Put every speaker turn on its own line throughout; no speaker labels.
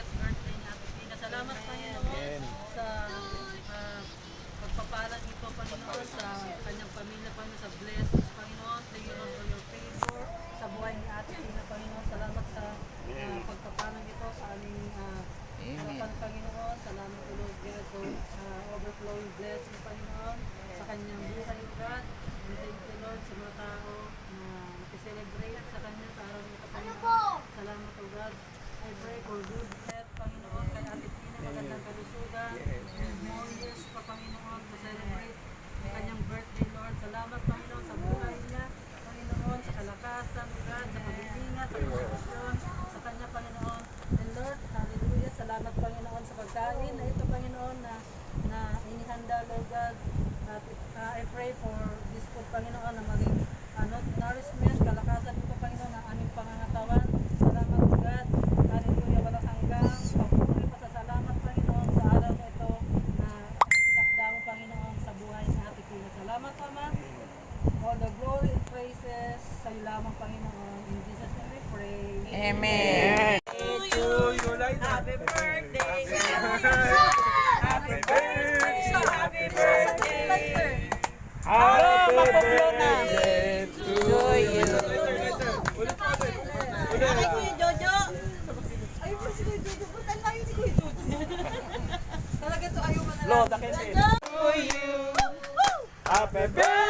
40th birthday ni Ate Pina. Salamat Panginoon sa ah, pagpapalang ito, Panginoon, sa kanyang pamilya, Panginoon, sa blessings, Panginoon. Thank you, Lord, for your favor sa buhay ni Ate Pina, Panginoon. Salamat sa ah, pagpapalang ito sa aming ah, harapan, Panginoon. Salamat, Lord God, for ah, overflowing blessing, Panginoon, sa kanyang buhay, God. And thank you, Lord, sa mga tao na nakiselebrate sa kanya sa araw nito, Panginoon. Salamat, O God. I pray for good more years pa, to celebrate ang kanyang birthday, Lord. Salamat, Panginoon, sa buhay niya, Panginoon, sa kalakasan, God, sa pag-iingat, sa pagkakasyon, sa kanya, Panginoon. And Lord, hallelujah, salamat, Panginoon, sa pagkain na ito, Panginoon, na, na inihanda, Lord God. At uh, I pray for this food, Panginoon, na maging ano, nourishment, kalakasan ito, Panginoon, ng aming pangangatawan. Salamat, O God. Hallelujah, walang hanggang. Pagpupuri pa sa salamat, Panginoon, sa araw na ito na pinakda mo, Panginoon, sa buhay ng ating Pina. Salamat, Ama. All the glory and praises sa iyo lamang, Panginoon. In Jesus' name we pray.
Amen.
Happy birthday!
Happy birthday!
Happy birthday!
Hello, mapuplo na. To you.
Ay, Kuya Jojo! Ay, po si Kuya Jojo. Ba't ang layo ni Kuya Jojo? Talaga to ayaw mo na lang.
To you.
Happy birthday!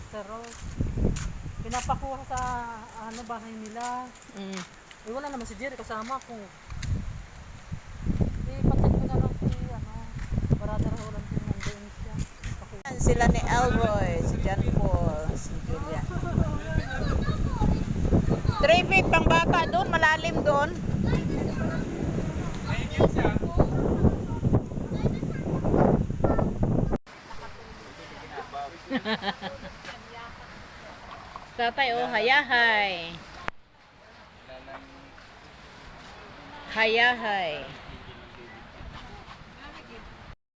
Sister Rose. Pinapakuha sa ano bahay nila.
Mm.
Eh wala naman si Jerry kasama ko. Eh pacheck ko na lang si ano, brother Roland kung nandoon siya. Pakuha.
Sila ni Elroy, si John Paul, si Julia. Three feet pang bata doon, malalim doon. Tatay, oh, hayahay. Hayahay.